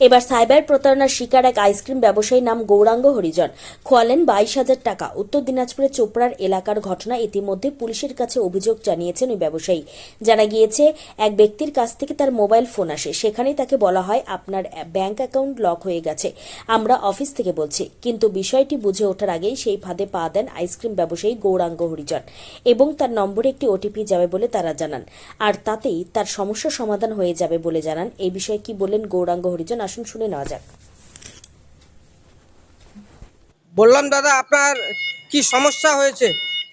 এবার সাইবার প্রতারণার শিকার এক আইসক্রিম ব্যবসায়ী নাম গৌরাঙ্গ হরিজন। খোয়ালেন বাইশ হাজার টাকা। উত্তর দিনাজপুরের চোপড়ার এলাকার ঘটনা ইতিমধ্যে পুলিশের কাছে অভিযোগ জানিয়েছেন ওই ব্যবসায়ী। জানা গিয়েছে, এক ব্যক্তির কাছ থেকে তার মোবাইল ফোন আসে। সেখানেই তাকে বলা হয়, আপনার ব্যাংক অ্যাকাউন্ট লক হয়ে গেছে। আমরা অফিস থেকে বলছি। কিন্তু বিষয়টি বুঝে ওঠার আগেই সেই ফাঁদে পা দেন আইসক্রিম ব্যবসায়ী গৌরাঙ্গ হরিজন এবং তার নম্বরে একটি ওটিপি যাবে বলে তারা জানান। আর তাতেই তার সমস্যা সমাধান হয়ে যাবে বলে জানান। এই বিষয়ে কি বললেন গৌরাঙ্গ হরিজন? আসুন শুনে নেওয়া যাক। বললাম দাদা আপনার কি সমস্যা হয়েছে?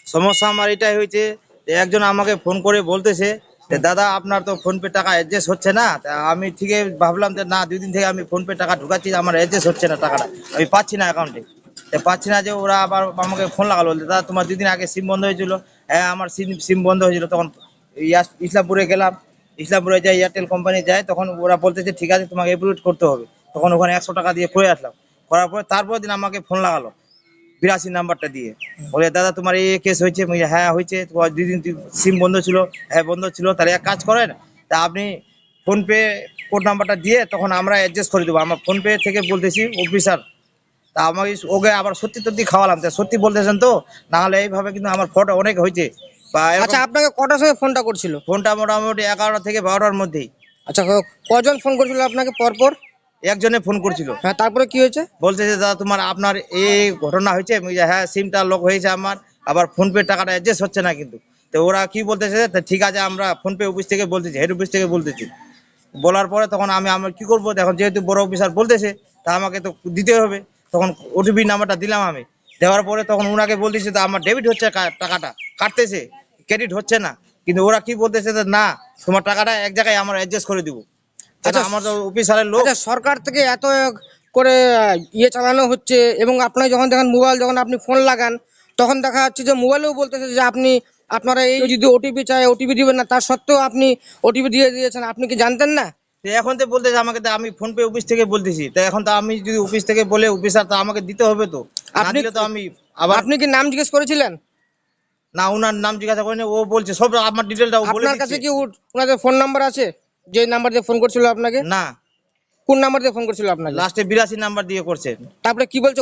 সমস্যা আমার এটাই হয়েছে যে একজন আমাকে ফোন করে বলতেছে যে দাদা আপনার তো ফোন পে টাকা অ্যাডজাস্ট হচ্ছে না। তা আমি ঠিকই ভাবলাম যে না দুদিন থেকে আমি ফোন পে টাকা ঢুকাচ্ছি আমার অ্যাডজাস্ট হচ্ছে না টাকাটা। আমি পাচ্ছি না অ্যাকাউন্টে তা পাচ্ছি না যে ওরা আবার আমাকে ফোন লাগালো বলতে দাদা তোমার দুদিন আগে সিম বন্ধ হয়েছিল। হ্যাঁ আমার সিম সিম বন্ধ হয়েছিল। তখন ইয়াস- ইসলামপুরে গেলাম। ইসলামপুরে যাই এয়ারটেল কোম্পানি যায়, তখন ওরা বলতেছে, ঠিক আছে, তোমাকে অ্যাপ্রুভ করতে হবে। তখন ওখানে একশো টাকা দিয়ে করে আসলাম। করার পরে তারপর দিন আমাকে ফোন লাগালো, বিরাশি নাম্বারটা দিয়ে। বলে, দাদা, তোমার এই কেস হয়েছে? হ্যাঁ হয়েছে। তোমার দুই দিন সিম বন্ধ ছিল হ্যাঁ বন্ধ ছিল। তাহলে এক কাজ করেন, তা আপনি ফোনপে কোড নাম্বারটা দিয়ে তখন আমরা অ্যাডজাস্ট করে দেবো। আমার ফোনপে থেকে বলতেছি, অফিসার, তা আমাকে ওকে আবার সত্যি সত্যি খাওয়ালাম। তা সত্যি বলতেছেন তো? না হলে এইভাবে কিন্তু আমার ফটো অনেক হয়েছে। বা আচ্ছা আপনাকে কটার সময় ফোনটা করছিল? ফোনটা মোটামুটি এগারোটা থেকে বারোটার মধ্যেই। আচ্ছা কজন ফোন করছিল আপনাকে পরপর? একজনে ফোন করছিল। হ্যাঁ তারপরে কি হয়েছে? বলতেছে দাদা তোমার আপনার এই ঘটনা হয়েছে? হ্যাঁ সিমটা লক হয়েছে আমার। আবার ফোনপে টাকাটা অ্যাডজাস্ট হচ্ছে না কিন্তু। তো ওরা কি বলতেছে? ঠিক আছে আমরা ফোনপে অফিস থেকে বলতেছি হেড অফিস থেকে বলতেছি। বলার পরে তখন আমি আমার কি করব? এখন যেহেতু বড় অফিসার বলতেছে তা আমাকে তো দিতে হবে। তখন ওটিপি নাম্বারটা দিলাম আমি। দেওয়ার পরে তখন ওনাকে বলতেছে তো আমার ডেবিট হচ্ছে টাকাটা। কাটতেছে। ক্রেডিট হচ্ছে না। কিন্তু ওরা কি বলতেছে যে না তোমার টাকাটা এক জায়গায় আমরা অ্যাডজাস্ট করে দিব। আচ্ছা আমার অফিসারের লোক। আচ্ছা সরকার থেকে এত করে ইয়ে চালানো হচ্ছে এবং আপনার যখন দেখেন মোবাইল যখন আপনি ফোন লাগান তখন দেখা যাচ্ছে যে মোবাইলেও বলতেছে যে আপনি আপনারা এই যদি ওটিপি চায় ওটিপি দিবেন না। তার সত্ত্বেও আপনি ওটিপি দিয়ে দিয়েছেন। আপনি কি জানতেন না? এখন তো বলতেছে আমাকে তো আমি ফোন পে অফিস থেকে বলতেছি। তো এখন তো আমি যদি অফিস থেকে বলে অফিসার তো আমাকে দিতে হবে তো। আপনি- তো আমি আবার আপনি কি নাম জিজ্ঞেস করেছিলেন? না ওনার নাম জিজ্ঞাসা করিনি ও বলছে সব আমার ডিটেলটা ও বলে আপনার কাছে কি ওনাদের ফোন নাম্বার আছে? যে নাম্বার দিয়ে ফোন করছিল আপনাকে? না। কোন নাম্বার দিয়ে ফোন করছিল আপনাকে? লাস্টে বিরাশি নাম্বার দিয়ে করছে। তারপরে কি বলছে?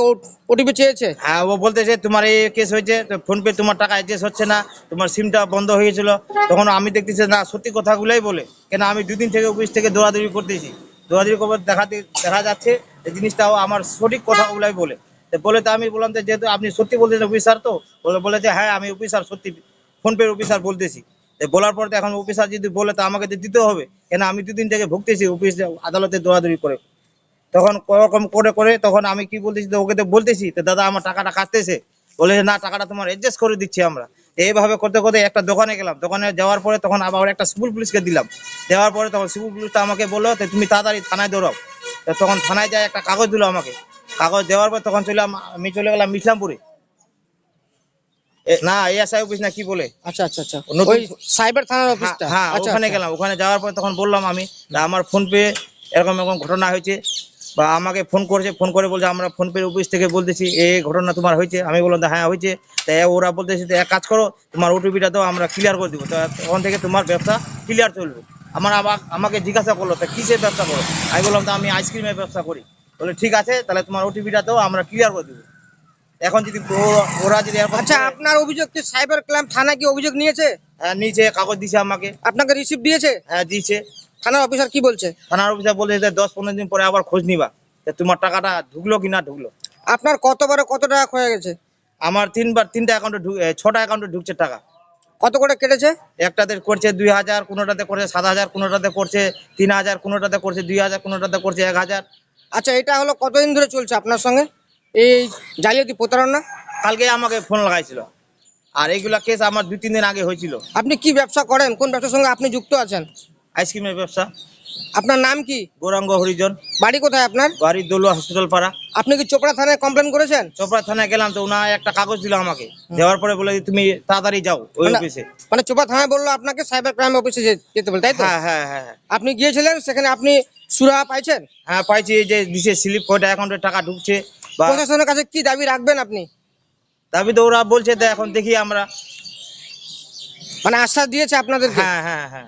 ওটিপি চেয়েছে? হ্যাঁ ও বলতেছে তোমার এই কেস হয়েছে তো ফোন পে তোমার টাকা অ্যাডজাস্ট হচ্ছে না তোমার সিমটা বন্ধ হয়ে গেছিল। তখন আমি দেখতেছি না সত্যি কথাগুলোই বলে। কেন আমি দুদিন থেকে অফিস থেকে দৌড়াদৌড়ি করতেছি। দৌড়াদৌড়ি করব দেখাতে দেখা যাচ্ছে এই জিনিসটাও আমার সঠিক কথাগুলাই বলে। বলে তো আমি বললাম যেহেতু আপনি সত্যি বলতেছেন অফিসার তো, বলে যে হ্যাঁ আমি অফিসার সত্যি ফোন পে অফিসার বলতেছি। বলার পর তো এখন অফিসার যদি বলে তো আমাকে তো দিতে হবে। কেন আমি দুদিন থেকে ভুগতেছি অফিস আদালতে দৌড়াদৌড়ি করে। তখন কোরকম করে করে তখন আমি কি বলতেছি তো ওকে তো বলতেছি, তো দাদা আমার টাকাটা কাটতেছে। বলে না, টাকাটা তোমার অ্যাডজাস্ট করে দিচ্ছি আমরা। এইভাবে করতে করতে একটা দোকানে গেলাম। দোকানে যাওয়ার পরে তখন আবার একটা সিভিল পুলিশকে দিলাম। দেওয়ার পরে তখন সিভিল পুলিশটা আমাকে বলল তুমি তাড়াতাড়ি থানায় দৌড়াও। তখন থানায় যায় একটা কাগজ দিলো আমাকে। কাগজ দেওয়ার পর তখন চলে আমি চলে গেলাম ইসলামপুরে না এএসআই অফিস না কি বলে? আচ্ছা আচ্ছা আচ্ছা। ওই সাইবার থানার অফিসটা হ্যাঁ আচ্ছা ওখানে আচ্ছা। গেলাম। ওখানে যাওয়ার পর তখন বললাম আমি আমার ফোন পে এরকম এরকম ঘটনা হয়েছে। বা আমাকে ফোন করেছে ফোন করে বলছে আমরা ফোন পে অফিস থেকে বলতেছি এই ঘটনা তোমার হয়েছে। আমি বললাম হ্যাঁ হয়েছে। তাই ওরা বলতেছে এক কাজ করো তোমার ওটিপিটা তো আমরা ক্লিয়ার করে দিব। তখন থেকে তোমার ব্যবসা ক্লিয়ার চলবে। আমার আমাকে জিজ্ঞাসা করল তা কিসের ব্যবসা করো? আমি বললাম তো আমি আইসক্রিমের ব্যবসা করি। বলে ঠিক আছে তাহলে তোমার ওটিপিটা তো আমরা ক্লিয়ার করে দেবো। এখন যদি ওরা যদি আচ্ছা আপনার অভিযোগ কি সাইবার ক্রাইম থানা কি অভিযোগ নিয়েছে? হ্যাঁ, নিচে কাগজ দিছে আমাকে। আপনাকে রিসিভ দিয়েছে? হ্যাঁ দিয়েছে। থানার অফিসার কি বলছে? থানার অফিসার বলছে যে দশ পনেরো দিন পরে আবার খোঁজ নিবা যে তোমার টাকাটা ঢুকলো কি না ঢুকলো। আপনার কতবারে কত টাকা হয়ে গেছে? আমার তিনবার তিনটা অ্যাকাউন্টে ছটা অ্যাকাউন্টে ঢুকছে টাকা। কত করে কেটেছে? একটাতে করছে দুই হাজার কোনোটাতে করছে সাত হাজার কোনোটাতে করছে তিন হাজার কোনোটাতে করছে দুই হাজার কোনোটাতে করছে এক হাজার। আচ্ছা এটা হলো কতদিন ধরে চলছে আপনার সঙ্গে? এই জালিয়াতি প্রতারণা? কালকে আমাকে ফোন লাগাইছিল। আর এইগুলা কেস আমার দুই তিন দিন আগে হয়েছিল। আপনি কি ব্যবসা করেন? কোন ব্যবসার সঙ্গে আপনি যুক্ত আছেন? আইসক্রিমের ব্যবসা। আপনার নাম কি? গৌরাঙ্গ হরিজন। বাড়ি কোথায় আপনার? বাড়ি দলুয়া হসপিটাল পাড়া। আপনি কি চোপড়া থানায় কমপ্লেন করেছেন? চোপড়া থানায় গেলাম তো ওনা একটা কাগজ দিল আমাকে। দেওয়ার পরে বলে তুমি তাড়াতাড়ি যাও ওই মানে- অফিসে মানে চোপড়া থানায় বলল আপনাকে সাইবার ক্রাইম অফিসে যেতে বলে তাই তো? হ্যাঁ হ্যাঁ হ্যাঁ হ্যাঁ। আপনি গিয়েছিলেন সেখানে আপনি সুরাহা পাইছেন? হ্যাঁ পাইছি এই যে দিছে স্লিপ কয়টা অ্যাকাউন্টে টাকা ঢুকছে বা প্রশাসনের কাছে কি দাবি রাখবেন আপনি? দাবি তো ওরা বলছে তো এখন দেখি আমরা। মানে আশ্বাস দিয়েছে আপনাদের হ্যাঁ হ্যাঁ হ্যাঁ।